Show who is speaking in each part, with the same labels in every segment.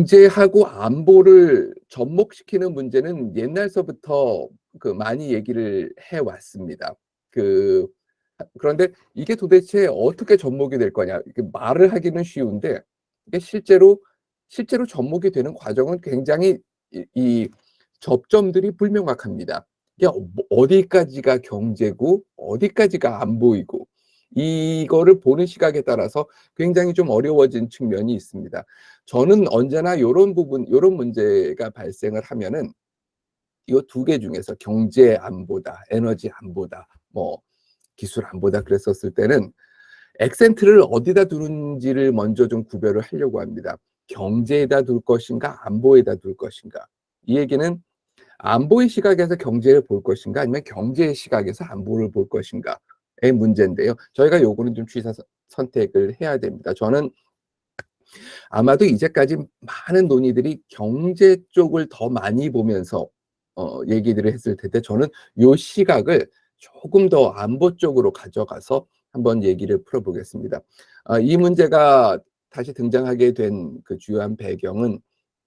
Speaker 1: 경제하고 안보를 접목시키는 문제는 옛날서부터 그 많이 얘기를 해 왔습니다. 그 그런데 이게 도대체 어떻게 접목이 될 거냐? 말을 하기는 쉬운데 이게 실제로 실제로 접목이 되는 과정은 굉장히 이, 이 접점들이 불명확합니다. 어- 뭐 어디까지가 경제고 어디까지가 안보이고 이거를 보는 시각에 따라서 굉장히 좀 어려워진 측면이 있습니다. 저는 언제나 이런 부분, 이런 문제가 발생을 하면은 이 두 개 중에서 경제 안보다, 에너지 안보다, 뭐 기술 안보다 그랬었을 때는 액센트를 어디다 두는지를 먼저 좀 구별을 하려고 합니다. 경제에다 둘 것인가, 안보에다 둘 것인가. 이 얘기는 안보의 시각에서 경제를 볼 것인가, 아니면 경제의 시각에서 안보를 볼 것인가의 문제인데요. 저희가 요거는 좀 취사 선택을 해야 됩니다. 저는 아마도 이제까지 많은 논의들이 경제 쪽을 더 많이 보면서 어, 얘기들을 했을 텐데 저는 요 시각을 조금 더 안보 쪽으로 가져가서 한번 얘기를 풀어보겠습니다. 아, 이 문제가 다시 등장하게 된 그 주요한 배경은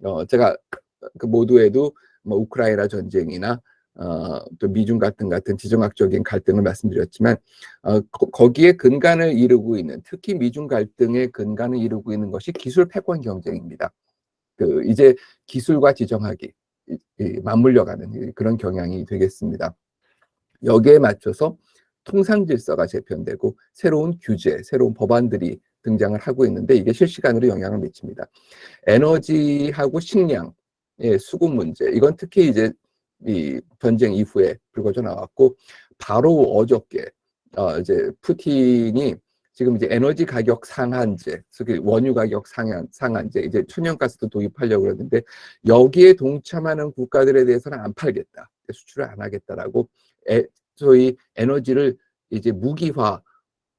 Speaker 1: 어, 제가 그 모두에도 뭐 우크라이나 전쟁이나 어, 또 미중 갈등 같은 지정학적인 갈등을 말씀드렸지만 어, 거, 기에 근간을 이루고 있는 특히 미중 갈등의 근간을 이루고 있는 것이 기술 패권 경쟁입니다. 그 이제 기술과 지정학이 이, 이, 맞물려가는 그런 경향이 되겠습니다. 여기에 맞춰서 통상 질서가 재편되고 새로운 규제, 새로운 법안들이 등장을 하고 있는데 이게 실시간으로 영향을 미칩니다. 에너지하고 식량의 수급 문제, 이건 특히 이제 이 전쟁 이후에 불거져 나왔고 바로 어저께 어 이제 푸틴이 지금 이제 에너지 가격 상한제, 특히 원유 가격 상한 상한제, 이제 천연가스도 도입하려고 그러는데 여기에 동참하는 국가들에 대해서는 안 팔겠다, 수출을 안 하겠다라고 에, 소위 에너지를 이제 무기화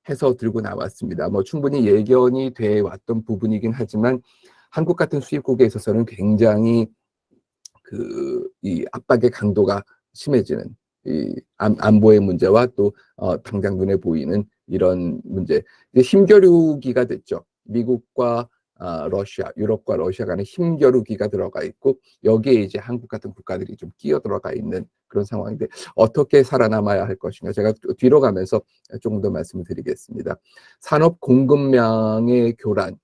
Speaker 1: 해서 들고 나왔습니다. 뭐 충분히 예견이 돼 왔던 부분이긴 하지만 한국 같은 수입국에 있어서는 굉장히 그 이 압박의 강도가 심해지는 이 안, 보의 문제와 또 어, 당장 눈에 보이는 이런 문제. 힘겨루기가 됐죠. 미국과 아, 러시아, 유럽과 러시아 간의 힘겨루기가 들어가 있고 여기에 이제 한국 같은 국가들이 좀 끼어 들어가 있는 그런 상황인데 어떻게 살아남아야 할 것인가 제가 뒤로 가면서 조금 더 말씀을 드리겠습니다. 산업 공급량의 교란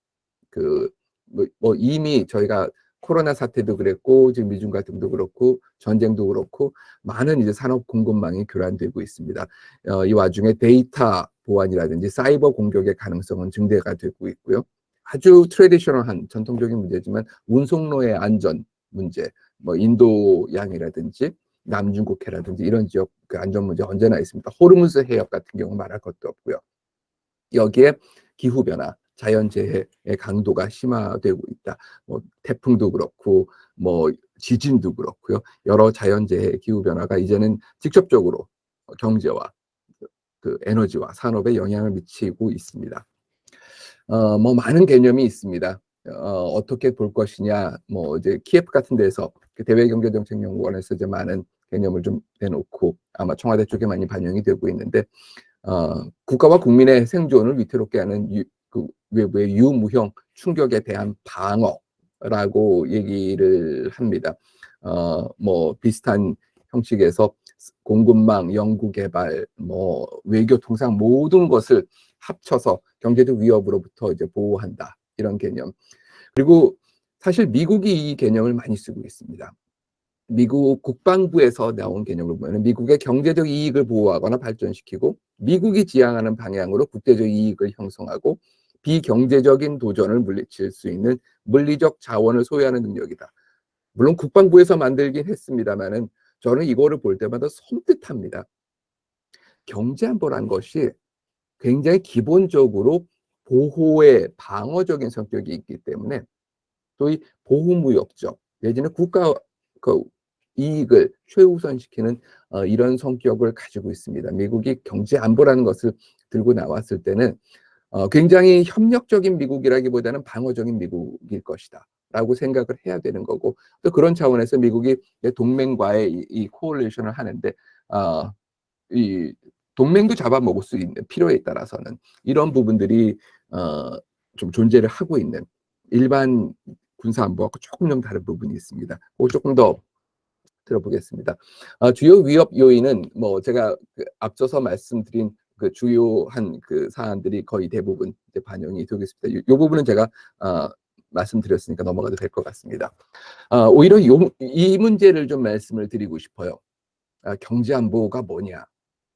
Speaker 1: 그뭐 뭐 이미 저희가 코로나 사태도 그랬고 지금 미중 갈등도 그렇고 전쟁도 그렇고 많은 이제 산업 공급망이 교란되고 있습니다. 어, 이 와중에 데이터 보안이라든지 사이버 공격의 가능성은 증대가 되고 있고요. 아주 트레디셔널한 전통적인 문제지만 운송로의 안전 문제, 뭐 인도양이라든지 남중국해라든지 이런 지역 그 안전 문제 언제나 있습니다. 호르무즈 해협 같은 경우 말할 것도 없고요. 여기에 기후 변화, 자연재해의 강도가 심화되고 있다. 뭐 태풍도 그렇고 뭐 지진도 그렇고요. 여러 자연재해, 기후 변화가 이제는 직접적으로 경제와 그 에너지와 산업에 영향을 미치고 있습니다. 어, 뭐 많은 개념이 있습니다. 어, 어떻게 볼 것이냐, 뭐 이제 키예프 같은 데서 그 대외경제정책연구원에서 이제 많은 개념을 좀 내놓고 아마 청와대 쪽에 많이 반영이 되고 있는데 어, 국가와 국민의 생존을 위태롭게 하는 유, 그 외부의 유무형 충격에 대한 방어라고 얘기를 합니다. 어, 뭐 비슷한 형식에서 공급망, 연구개발, 뭐 외교 통상 모든 것을 합쳐서 경제적 위협으로부터 이제 보호한다 이런 개념. 그리고 사실 미국이 이 개념을 많이 쓰고 있습니다. 미국 국방부에서 나온 개념을 보면 미국의 경제적 이익을 보호하거나 발전시키고 미국이 지향하는 방향으로 국제적 이익을 형성하고 비경제적인 도전을 물리칠 수 있는 물리적 자원을 소유하는 능력이다. 물론 국방부에서 만들긴 했습니다만은 저는 이거를 볼 때마다 섬뜩합니다. 경제안보란 것이 굉장히 기본적으로 보호의 방어적인 성격이 있기 때문에 또이 보호무역적 내지는 국가 그 이익을 최우선시키는 어, 이런 성격을 가지고 있습니다. 미국이 경제 안보라는 것을 들고 나왔을 때는 어, 굉장히 협력적인 미국이라기보다는 방어적인 미국일 것이다. 라고 생각을 해야 되는 거고 또 그런 차원에서 미국이 동맹과의 이, 이 코올레이션을 하는데 어, 이 동맹도 잡아먹을 수 있는 필요에 따라서는 이런 부분들이 어, 좀 존재를 하고 있는 일반 군사 안보하고 조금 좀 다른 부분이 있습니다. 그거 조금 더 들어보겠습니다. 아, 주요 위협 요인은 뭐 제가 그 앞서서 말씀드린 그 주요한 그 사안들이 거의 대부분 반영이 되고 있습니다. 이, 이 부분은 제가 아, 말씀드렸으니까 넘어가도 될 것 같습니다. 아, 오히려 요, 이 문제를 좀 말씀을 드리고 싶어요. 아, 경제 안보가 뭐냐?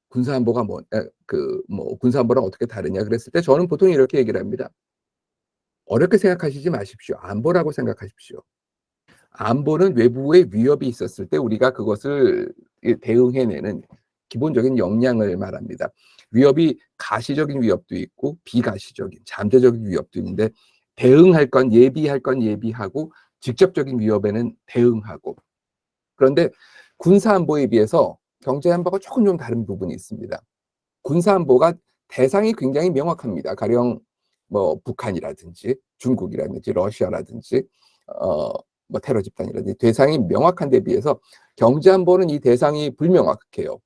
Speaker 1: 군사 안보가 뭐, 그, 뭐, 군사 안보랑 어떻게 다르냐? 그랬을 때 저는 보통 이렇게 얘기를 합니다. 어렵게 생각하시지 마십시오. 안보라고 생각하십시오. 안보는 외부의 위협이 있었을 때 우리가 그것을 대응해내는 기본적인 역량을 말합니다. 위협이 가시적인 위협도 있고 비가시적인 잠재적인 위협도 있는데 대응할 건 예비할 건 예비하고 직접적인 위협에는 대응하고 그런데 군사 안보에 비해서 경제 안보가 조금 좀 다른 부분이 있습니다. 군사 안보가 대상이 굉장히 명확합니다. 가령 뭐 북한이라든지 중국이라든지 러시아라든지 어 뭐 테러 집단이라든지 대상이 명확한 데 비해서 경제 안보는 이 대상이 불명확해요.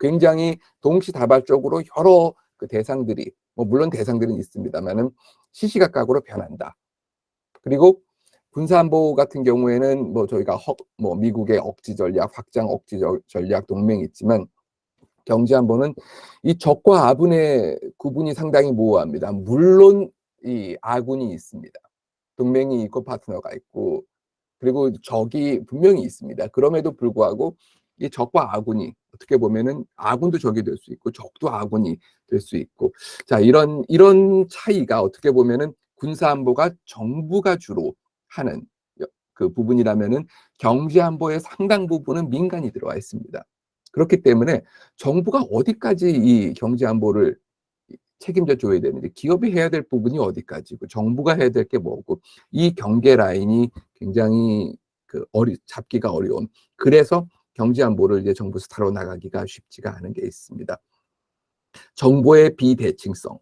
Speaker 1: 굉장히 동시다발적으로 여러 그 대상들이 뭐 물론 대상들은 있습니다만은 시시각각으로 변한다. 그리고 군사안보 같은 경우에는 뭐 저희가 허, 뭐 미국의 억지 전략, 확장 억지 전략 동맹이 있지만 경제안보는 이 적과 아군의 구분이 상당히 모호합니다. 물론 이 아군이 있습니다. 동맹이 있고 파트너가 있고 그리고 적이 분명히 있습니다. 그럼에도 불구하고 이 적과 아군이 어떻게 보면은 아군도 적이 될 수 있고 적도 아군이 될 수 있고 자 이런 이런 차이가 어떻게 보면은 군사 안보가 정부가 주로 하는 그 부분이라면은 경제 안보의 상당 부분은 민간이 들어와 있습니다. 그렇기 때문에 정부가 어디까지 이 경제 안보를 책임져 줘야 되는지 기업이 해야 될 부분이 어디까지고 정부가 해야 될 게 뭐고 이 경계 라인이 굉장히 그 어리 잡기가 어려운 그래서 경제 안보를 이제 정부 스타로 나가기가 쉽지가 않은 게 있습니다. 정보의 비대칭성.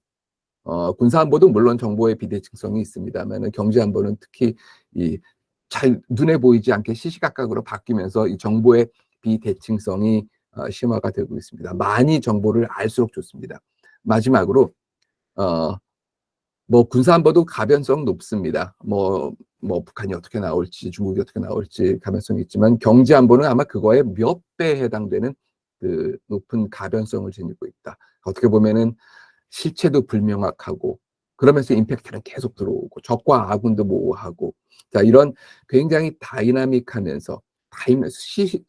Speaker 1: 어, 군사 안보도 물론 정보의 비대칭성이 있습니다만 경제 안보는 특히 이 잘 눈에 보이지 않게 시시각각으로 바뀌면서 이 정보의 비대칭성이 어, 심화가 되고 있습니다. 많이 정보를 알수록 좋습니다. 마지막으로 어, 뭐 군사안보도 가변성 높습니다. 뭐, 뭐 북한이 어떻게 나올지 중국이 어떻게 나올지 가변성이 있지만 경제안보는 아마 그거에 몇 배에 해당되는 그 높은 가변성을 지니고 있다. 어떻게 보면은 실체도 불명확하고 그러면서 임팩트는 계속 들어오고 적과 아군도 모호하고 자 이런 굉장히 다이나믹하면서 다이나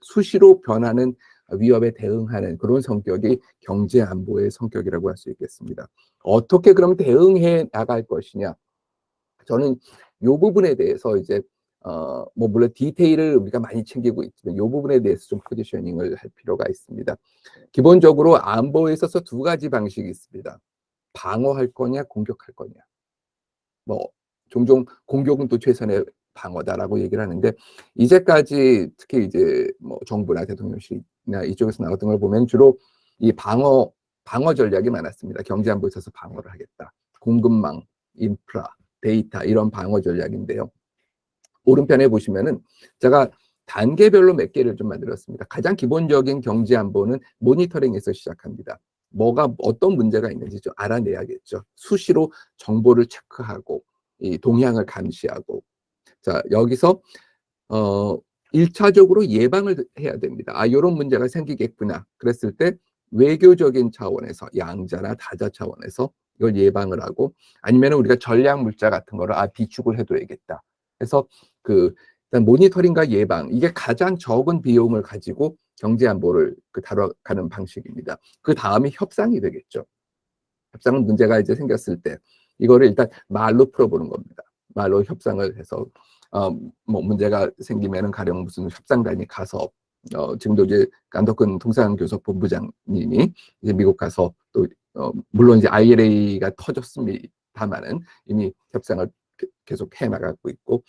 Speaker 1: 수시로 변하는 위협에 대응하는 그런 성격이 경제 안보의 성격이라고 할 수 있겠습니다. 어떻게 그럼 대응해 나갈 것이냐? 저는 이 부분에 대해서 이제 어, 뭐 물론 디테일을 우리가 많이 챙기고 있지만 이 부분에 대해서 좀 포지셔닝을 할 필요가 있습니다. 기본적으로 안보에 있어서 두 가지 방식이 있습니다. 방어할 거냐, 공격할 거냐. 뭐 종종 공격은 또 최선의 방어다라고 얘기를 하는데 이제까지 특히 이제 뭐 정부나 대통령실이나 이쪽에서 나왔던 걸 보면 주로 이 방어 방어 전략이 많았습니다. 경제 안보에 있어서 방어를 하겠다. 공급망, 인프라, 데이터 이런 방어 전략인데요. 오른편에 보시면은 제가 단계별로 몇 개를 좀 만들었습니다. 가장 기본적인 경제 안보는 모니터링에서 시작합니다. 뭐가 어떤 문제가 있는지 좀 알아내야겠죠. 수시로 정보를 체크하고 이 동향을 감시하고 자, 여기서 어 1차적으로 예방을 해야 됩니다. 아, 이런 문제가 생기겠구나. 그랬을 때 외교적인 차원에서 양자나 다자 차원에서 이걸 예방을 하고 아니면 우리가 전략 물자 같은 거를 아 비축을 해둬야겠다. 그래서 그 일단 모니터링과 예방 이게 가장 적은 비용을 가지고 경제 안보를 그 다뤄가는 방식입니다. 그 다음에 협상이 되겠죠. 협상은 문제가 이제 생겼을 때 이거를 일단 말로 풀어보는 겁니다. 말로 협상을 해서 어, 뭐 문제가 생기면은 가령 무슨 협상단이 가서 어, 지금도 이제 깐덕근 통상교섭본부장님이 이제 미국 가서 또 어, 물론 이제 ILA가 터졌습니다만은 이미 협상을 계속 해 나가고 있고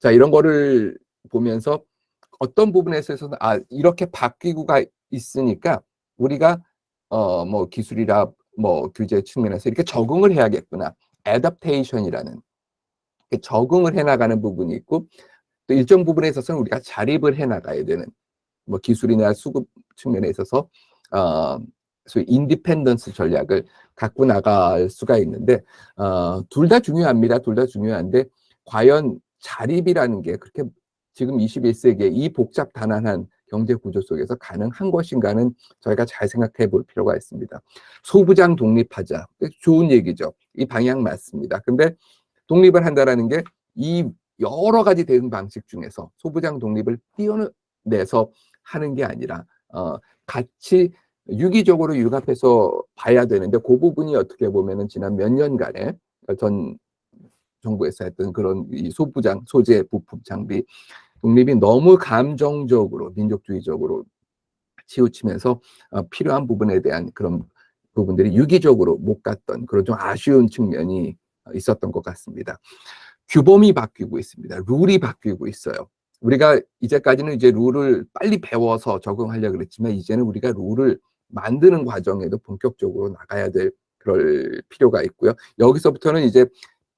Speaker 1: 자 이런 거를 보면서 어떤 부분에서 있어서 아 이렇게 바뀌고가 있으니까 우리가 어 뭐 기술이라 뭐 규제 측면에서 이렇게 적응을 해야겠구나. 애답테이션이라는 적응을 해 나가는 부분이 있고 또 일정 부분에 있어서는 우리가 자립을 해 나가야 되는 뭐 기술이나 수급 측면에 있어서 어 소위 인디펜던스 전략을 갖고 나갈 수가 있는데 어 둘 다 중요합니다. 둘 다 중요한데 과연 자립이라는 게 그렇게 지금 21세기에 이 복잡 다난한 경제 구조 속에서 가능한 것인가는 저희가 잘 생각해 볼 필요가 있습니다. 소부장 독립하자. 좋은 얘기죠. 이 방향 맞습니다. 근데 독립을 한다라는 게 이 여러 가지 대응 방식 중에서 소부장 독립을 띄어내서 하는 게 아니라 어, 같이 유기적으로 융합해서 봐야 되는데 그 부분이 어떻게 보면은 지난 몇 년간에 전 정부에서 했던 그런 이 소부장 소재 부품 장비 독립이 너무 감정적으로 민족주의적으로 치우치면서 어, 필요한 부분에 대한 그런 부분들이 유기적으로 못 갔던 그런 좀 아쉬운 측면이 있었던 것 같습니다. 규범이 바뀌고 있습니다. 룰이 바뀌고 있어요. 우리가 이제까지는 이제 룰을 빨리 배워서 적응하려고 그랬지만 이제는 우리가 룰을 만드는 과정에도 본격적으로 나가야 될 그럴 필요가 있고요. 여기서부터는 이제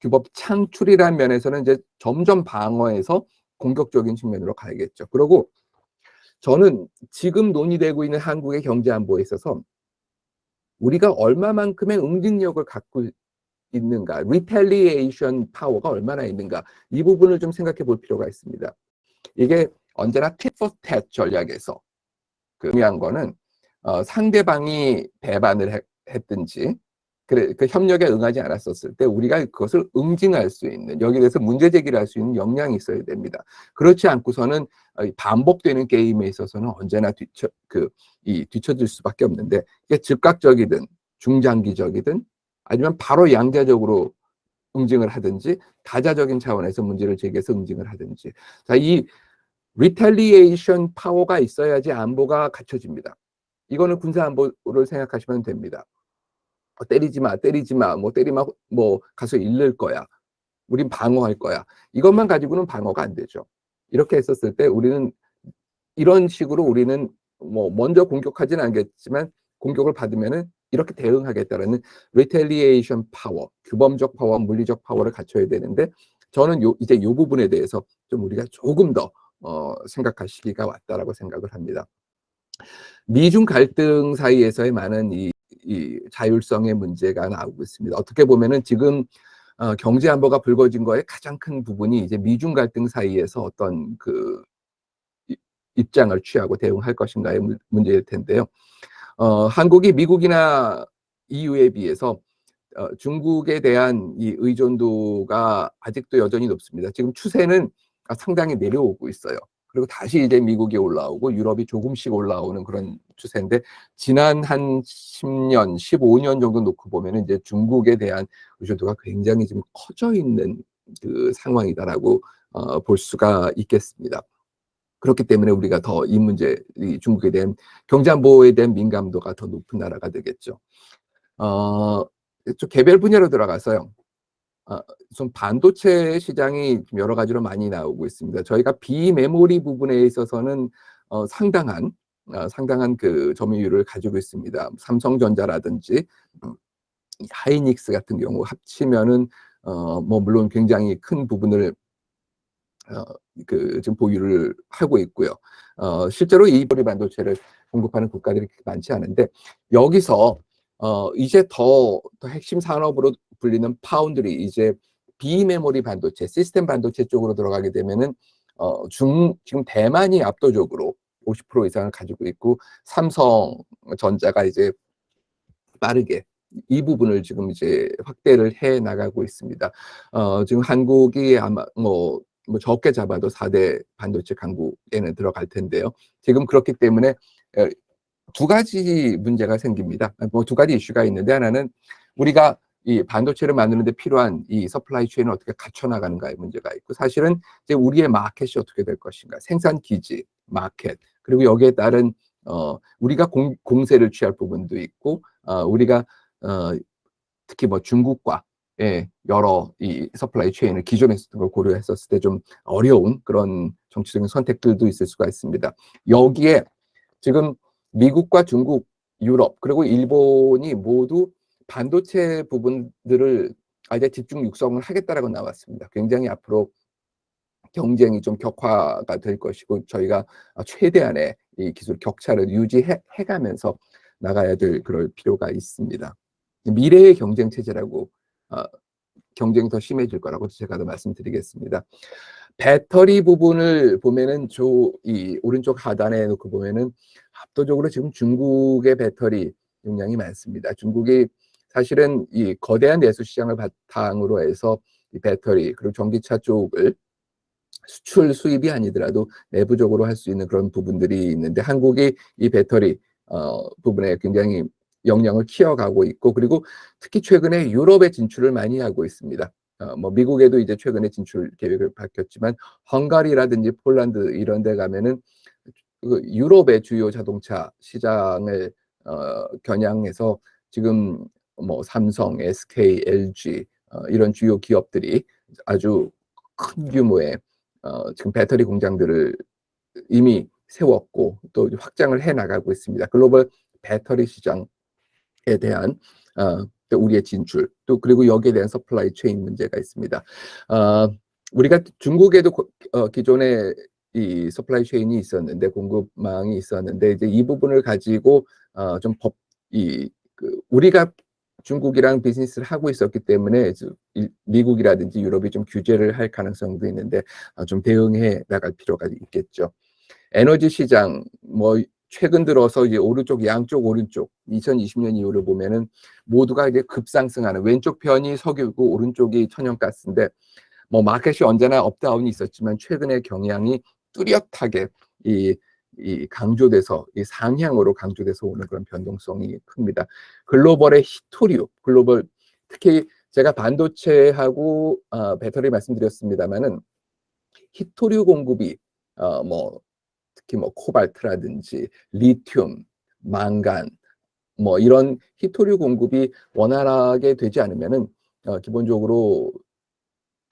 Speaker 1: 규범 창출이라는 면에서는 이제 점점 방어해서 공격적인 측면으로 가야겠죠. 그리고 저는 지금 논의되고 있는 한국의 경제 안보에 있어서 우리가 얼마만큼의 응징력을 갖고 있는가, 리텔리에이션 파워가 얼마나 있는가 이 부분을 좀 생각해 볼 필요가 있습니다. 이게 언제나 tit-for-tat 전략에서 그 중요한 거는 어, 상대방이 배반을 해, 했든지 그래 그 협력에 응하지 않았었을 때 우리가 그것을 응징할 수 있는 여기에 대해서 문제 제기를 할 수 있는 역량이 있어야 됩니다. 그렇지 않고서는 어, 반복되는 게임에 있어서는 언제나 뒤쳐 그이 뒤쳐질 수밖에 없는데 이게 즉각적이든 중장기적이든 아니면 바로 양자적으로 응징을 하든지 다자적인 차원에서 문제를 제기해서 응징을 하든지 자이 리탈리에이션 파워가 있어야지 안보가 갖춰집니다. 이거는 군사 안보를 생각하시면 됩니다. 어, 때리지 마, 때리지 마, 뭐 때리면 뭐 가서 잃을 거야. 우린 방어할 거야. 이것만 가지고는 방어가 안 되죠. 이렇게 했었을 때 우리는 이런 식으로 우리는 뭐 먼저 공격하지는 않겠지만 공격을 받으면은 이렇게 대응하겠다라는 리텔리에이션 파워, 규범적 파워, 물리적 파워를 갖춰야 되는데 저는 요 이제 요 부분에 대해서 좀 우리가 조금 더 어, 생각할 시기가 왔다라고 생각을 합니다. 미중 갈등 사이에서의 많은 이, 이 자율성의 문제가 나오고 있습니다. 어떻게 보면은 지금 어, 경제 안보가 불거진 거의 가장 큰 부분이 이제 미중 갈등 사이에서 어떤 그 입장을 취하고 대응할 것인가의 문제일 텐데요. 어, 한국이 미국이나 EU에 비해서 어, 중국에 대한 이 의존도가 아직도 여전히 높습니다. 지금 추세는 상당히 내려오고 있어요. 그리고 다시 이제 미국이 올라오고 유럽이 조금씩 올라오는 그런 추세인데 지난 한 10년, 15년 정도 놓고 보면 이제 중국에 대한 의존도가 굉장히 지금 커져 있는 그 상황이다라고 어, 볼 수가 있겠습니다. 그렇기 때문에 우리가 더 이 문제, 이 중국에 대한 경제안보에 대한 민감도가 더 높은 나라가 되겠죠. 어, 좀 개별 분야로 들어가서요. 어, 좀 반도체 시장이 여러 가지로 많이 나오고 있습니다. 저희가 비메모리 부분에 있어서는 어, 상당한 어, 상당한 그 점유율을 가지고 있습니다. 삼성전자라든지 음, 하이닉스 같은 경우 합치면은 어, 뭐 물론 굉장히 큰 부분을 어, 그 지금 보유를 하고 있고요. 어, 실제로 이 보리 반도체를 공급하는 국가들이 많지 않은데 여기서 어, 이제 더, 더 핵심 산업으로 불리는 파운드리 이제 비메모리 반도체, 시스템 반도체 쪽으로 들어가게 되면은 어, 중 지금 대만이 압도적으로 50% 이상을 가지고 있고 삼성전자가 이제 빠르게 이 부분을 지금 이제 확대를 해 나가고 있습니다. 어, 지금 한국이 아마 뭐 뭐 적게 잡아도 4대 반도체 강국에는 들어갈 텐데요. 지금 그렇기 때문에 두 가지 문제가 생깁니다. 뭐 두 가지 이슈가 있는데 하나는 우리가 이 반도체를 만드는데 필요한 이 서플라이 체인을 어떻게 갖춰 나가는가의 문제가 있고 사실은 이제 우리의 마켓이 어떻게 될 것인가 생산 기지 마켓 그리고 여기에 따른 어 우리가 공, 공세를 취할 부분도 있고 어 우리가 어 특히 뭐 중국과 예, 여러 이 서플라이 체인을 기존에 했던 걸 고려했었을 때 좀 어려운 그런 정치적인 선택들도 있을 수가 있습니다. 여기에 지금 미국과 중국, 유럽 그리고 일본이 모두 반도체 부분들을 아예 집중 육성을 하겠다라고 나왔습니다. 굉장히 앞으로 경쟁이 좀 격화가 될 것이고 저희가 최대한의 이 기술 격차를 유지해 가면서 나가야 될 그럴 필요가 있습니다. 미래의 경쟁 체제라고 어, 경쟁이 더 심해질 거라고 제가 더 말씀드리겠습니다. 배터리 부분을 보면은 저 이 오른쪽 하단에 놓고 보면은 압도적으로 지금 중국의 배터리 용량이 많습니다. 중국이 사실은 이 거대한 내수 시장을 바탕으로 해서 이 배터리 그리고 전기차 쪽을 수출 수입이 아니더라도 내부적으로 할 수 있는 그런 부분들이 있는데 한국이 이 배터리 어, 부분에 굉장히 역량을 키워가고 있고 그리고 특히 최근에 유럽에 진출을 많이 하고 있습니다. 어, 뭐 미국에도 이제 최근에 진출 계획을 밝혔지만 헝가리라든지 폴란드 이런 데 가면은 그 유럽의 주요 자동차 시장을 어, 겨냥해서 지금 뭐 삼성, SK, LG 어, 이런 주요 기업들이 아주 큰 규모의 어, 지금 배터리 공장들을 이미 세웠고 또 확장을 해 나가고 있습니다. 글로벌 배터리 시장에 대한 어, 우리의 진출 또 그리고 여기에 대한 서플라이 체인 문제가 있습니다. 어, 우리가 중국에도 어, 기존에 이 서플라이 체인이 있었는데 공급망이 있었는데 이제 이 부분을 가지고 어, 좀 법 이 그 우리가 중국이랑 비즈니스를 하고 있었기 때문에 미국이라든지 유럽이 좀 규제를 할 가능성도 있는데 어, 좀 대응해 나갈 필요가 있겠죠. 에너지 시장 뭐 최근 들어서 이제 오른쪽 양쪽 오른쪽 2020년 이후를 보면은 모두가 이제 급상승하는 왼쪽 편이 석유고 오른쪽이 천연가스인데 뭐 마켓이 언제나 업다운이 있었지만 최근에 경향이 뚜렷하게 이, 이 강조돼서 이 상향으로 강조돼서 오는 그런 변동성이 큽니다. 글로벌의 히토리오, 글로벌 특히 제가 반도체하고 어, 배터리 말씀드렸습니다만은 히토리오 공급이 어, 뭐 특히 뭐 코발트라든지 리튬, 망간 뭐 이런 히토류 공급이 원활하게 되지 않으면은 어, 기본적으로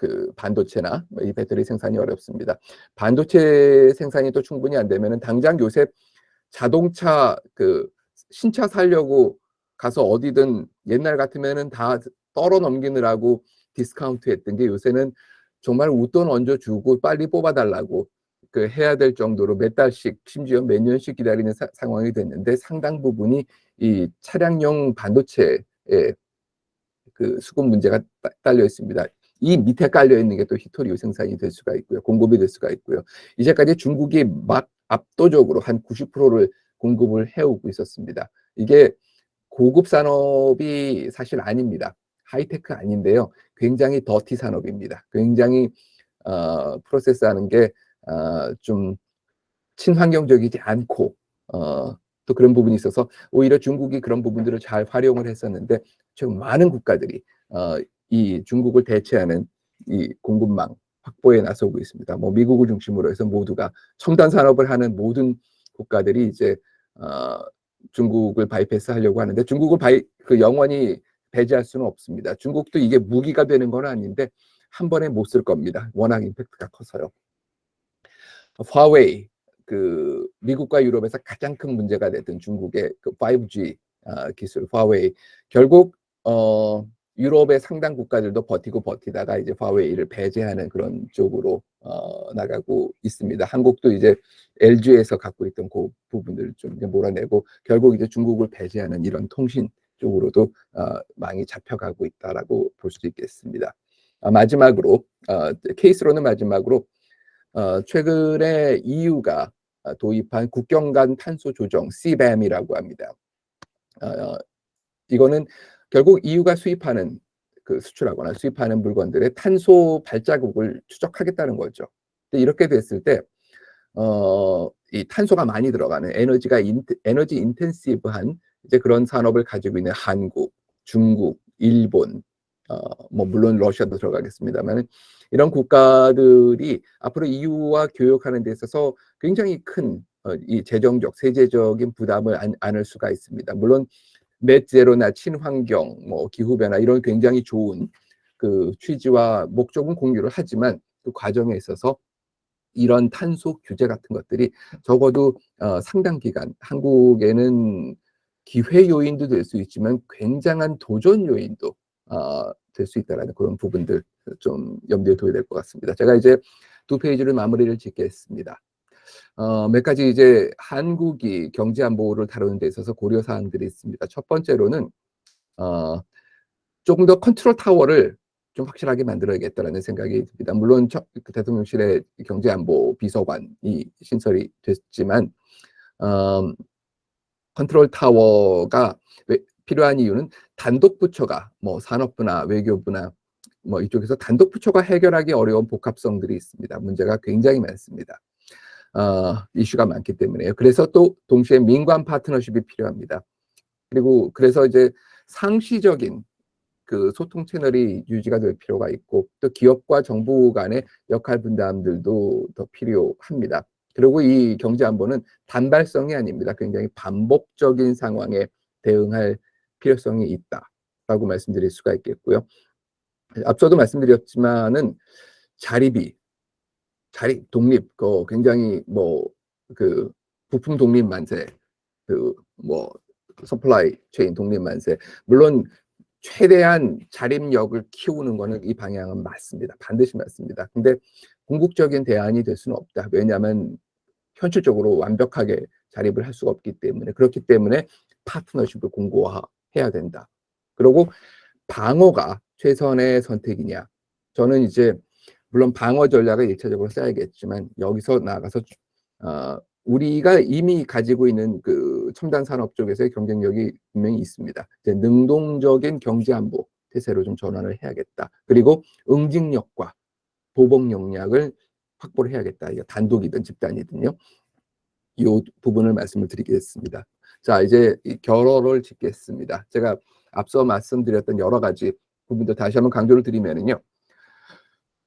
Speaker 1: 그 반도체나 뭐이 배터리 생산이 어렵습니다. 반도체 생산이 또 충분히 안 되면은 당장 요새 자동차 그 신차 살려고 가서 어디든 옛날 같으면은 다 떨어 넘기느라고 디스카운트 했던 게 요새는 정말 웃돈 얹어 주고 빨리 뽑아 달라고 그 해야 될 정도로 몇 달씩 심지어 몇 년씩 기다리는 사, 상황이 됐는데 상당 부분이 이 차량용 반도체에 그 수급 문제가 딸려 있습니다. 이 밑에 깔려 있는 게 또 히토리오 생산이 될 수가 있고요. 공급이 될 수가 있고요. 이제까지 중국이 막 압도적으로 한 90%를 공급을 해오고 있었습니다. 이게 고급 산업이 사실 아닙니다. 하이테크 아닌데요. 굉장히 더티 산업입니다. 굉장히 어, 프로세스하는 게 어, 좀 친환경적이지 않고 어, 또 그런 부분이 있어서 오히려 중국이 그런 부분들을 잘 활용을 했었는데 지금 많은 국가들이 어, 이 중국을 대체하는 이 공급망 확보에 나서고 있습니다. 뭐 미국을 중심으로 해서 모두가 첨단 산업을 하는 모든 국가들이 이제 어, 중국을 바이패스 하려고 하는데 중국을 바이 그 영원히 배제할 수는 없습니다. 중국도 이게 무기가 되는 건 아닌데 한 번에 못 쓸 겁니다. 워낙 임팩트가 커서요. 화웨이 그 미국과 유럽에서 가장 큰 문제가 됐던 중국의 그 5G 아, 기술 화웨이 결국 어 유럽의 상당 국가들도 버티고 버티다가 이제 화웨이를 배제하는 그런 쪽으로 어, 나가고 있습니다. 한국도 이제 LG에서 갖고 있던 그 부분들을 좀 몰아내고 결국 이제 중국을 배제하는 이런 통신 쪽으로도 어, 망이 잡혀가고 있다라고 볼 수 있겠습니다. 아, 마지막으로 어, 케이스로는 마지막으로 어, 최근에 EU가 도입한 국경 간 탄소 조정 CBAM이라고 합니다. 어, 이거는 결국 EU가 수입하는 그 수출하거나 수입하는 물건들의 탄소 발자국을 추적하겠다는 거죠. 이렇게 됐을 때, 어, 이 탄소가 많이 들어가는 에너지가 인테, 에너지 인텐시브한 이제 그런 산업을 가지고 있는 한국, 중국, 일본, 어, 뭐 물론 러시아도 들어가겠습니다만 이런 국가들이 앞으로 EU와 교역하는 데 있어서 굉장히 큰이 어, 재정적, 세제적인 부담을 안, 안을 수가 있습니다. 물론 넷제로나 친환경, 뭐 기후변화 이런 굉장히 좋은 그 취지와 목적은 공유를 하지만 그 과정에 있어서 이런 탄소 규제 같은 것들이 적어도 어, 상당 기간 한국에는 기회 요인도 될 수 있지만 굉장한 도전 요인도 어, 될 수 있다라는 그런 부분들 좀 염두에 둬야 될 것 같습니다. 제가 이제 두 페이지를 마무리를 짓겠습니다. 어, 몇 가지 이제 한국이 경제 안보를 다루는 데 있어서 고려 사항들이 있습니다. 첫 번째로는 어, 조금 더 컨트롤 타워를 좀 확실하게 만들어야겠다라는 생각이 듭니다. 물론 처, 그 대통령실의 경제안보 비서관이 신설이 됐지만 음, 컨트롤 타워가 왜 필요한 이유는 단독 부처가 뭐 산업부나 외교부나 뭐 이쪽에서 단독 부처가 해결하기 어려운 복합성들이 있습니다. 문제가 굉장히 많습니다. 어, 이슈가 많기 때문에요. 그래서 또 동시에 민관 파트너십이 필요합니다. 그리고 그래서 이제 상시적인 그 소통 채널이 유지가 될 필요가 있고 또 기업과 정부 간의 역할 분담들도 더 필요합니다. 그리고 이 경제 안보는 단발성이 아닙니다. 굉장히 반복적인 상황에 대응할 필요성이 있다라고 말씀드릴 수가 있겠고요. 앞서도 말씀드렸지만은 자립이 자립 독립 그 굉장히 뭐 그 부품 독립 만세 그 뭐 서플라이 체인 독립 만세 물론 최대한 자립력을 키우는 거는 이 방향은 맞습니다. 반드시 맞습니다. 근데 궁극적인 대안이 될 수는 없다. 왜냐하면 현실적으로 완벽하게 자립을 할 수가 없기 때문에 그렇기 때문에 파트너십을 공고화해야 된다. 그리고 방어가 최선의 선택이냐? 저는 이제 물론 방어 전략을 일차적으로 써야겠지만 여기서 나가서 어, 우리가 이미 가지고 있는 그 첨단 산업 쪽에서의 경쟁력이 분명히 있습니다. 이제 능동적인 경제 안보 태세로 좀 전환을 해야겠다. 그리고 응징력과 보복 역량을 확보를 해야겠다. 이거 단독이든 집단이든요. 이 부분을 말씀을 드리겠습니다. 자, 이제 결어를 짓겠습니다. 제가 앞서 말씀드렸던 여러 가지 부분도 다시 한번 강조를 드리면은요.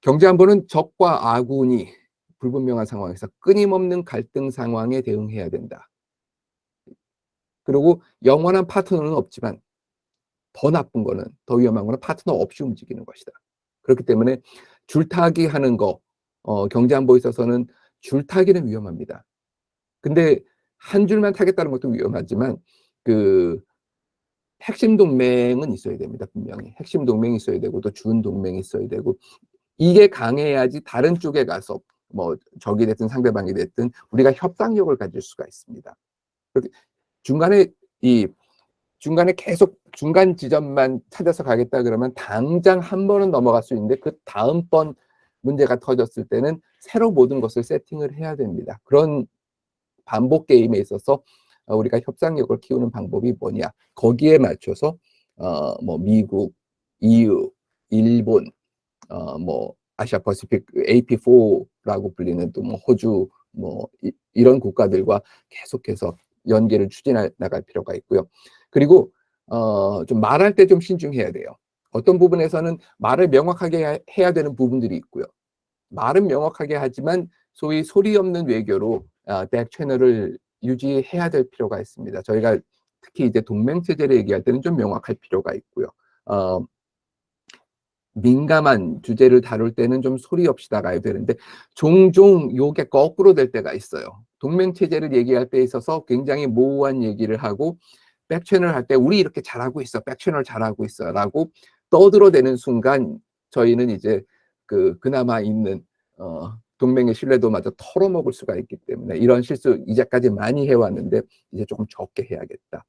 Speaker 1: 경제 안보는 적과 아군이 불분명한 상황에서 끊임없는 갈등 상황에 대응해야 된다. 그리고 영원한 파트너는 없지만 더 나쁜 거는 더 위험한 거는 파트너 없이 움직이는 것이다. 그렇기 때문에 줄타기 하는 거 어, 경제 안보에 있어서는 줄타기는 위험합니다. 근데 한 줄만 타겠다는 것도 위험하지만 그 핵심 동맹은 있어야 됩니다. 분명히 핵심 동맹이 있어야 되고 또 준 동맹이 있어야 되고 이게 강해야지 다른 쪽에 가서 뭐 적이 됐든 상대방이 됐든 우리가 협상력을 가질 수가 있습니다. 그렇게 중간에 이 중간에 계속 중간 지점만 찾아서 가겠다 그러면 당장 한 번은 넘어갈 수 있는데 그 다음 번 문제가 터졌을 때는 새로 모든 것을 세팅을 해야 됩니다. 그런 반복 게임에 있어서 우리가 협상력을 키우는 방법이 뭐냐 거기에 맞춰서 어 뭐 미국, EU, 일본, 어 뭐 아시아 퍼시픽 AP4라고 불리는 또 뭐 호주 뭐 이, 런 국가들과 계속해서 연계를 추진해 나갈 필요가 있고요. 그리고 어, 좀 말할 때 좀 신중해야 돼요. 어떤 부분에서는 말을 명확하게 해야 되는 부분들이 있고요. 말은 명확하게 하지만 소위 소리 없는 외교로 어, 백 채널을 유지해야 될 필요가 있습니다. 저희가 특히 이제 동맹 체제를 얘기할 때는 좀 명확할 필요가 있고요. 어, 민감한 주제를 다룰 때는 좀 소리 없이 나가야 되는데 종종 요게 거꾸로 될 때가 있어요. 동맹 체제를 얘기할 때 있어서 굉장히 모호한 얘기를 하고 백채널 할 때 우리 이렇게 잘하고 있어. 백채널 잘하고 있어라고 떠들어대는 순간 저희는 이제 그 그나마 있는 어 동맹의 신뢰도마저 털어먹을 수가 있기 때문에 이런 실수 이제까지 많이 해왔는데 이제 조금 적게 해야겠다.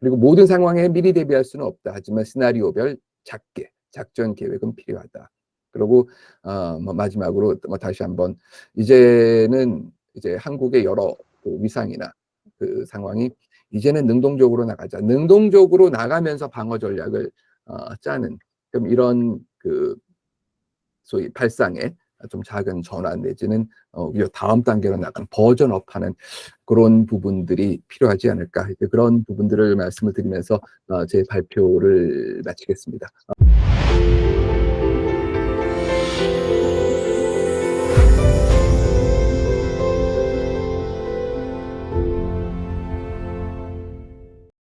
Speaker 1: 그리고 모든 상황에 미리 대비할 수는 없다. 하지만 시나리오별 작게 작전 계획은 필요하다. 그리고 어, 뭐 마지막으로 뭐 다시 한번 이제는 이제 한국의 여러 그 위상이나 그 상황이 이제는 능동적으로 나가자. 능동적으로 나가면서 방어 전략을 어, 짜는 좀 이런 그 소위 발상의 좀 작은 전환 내지는 어, 다음 단계로 나가는 버전업하는 그런 부분들이 필요하지 않을까 그런 부분들을 말씀을 드리면서 어, 제 발표를 마치겠습니다. you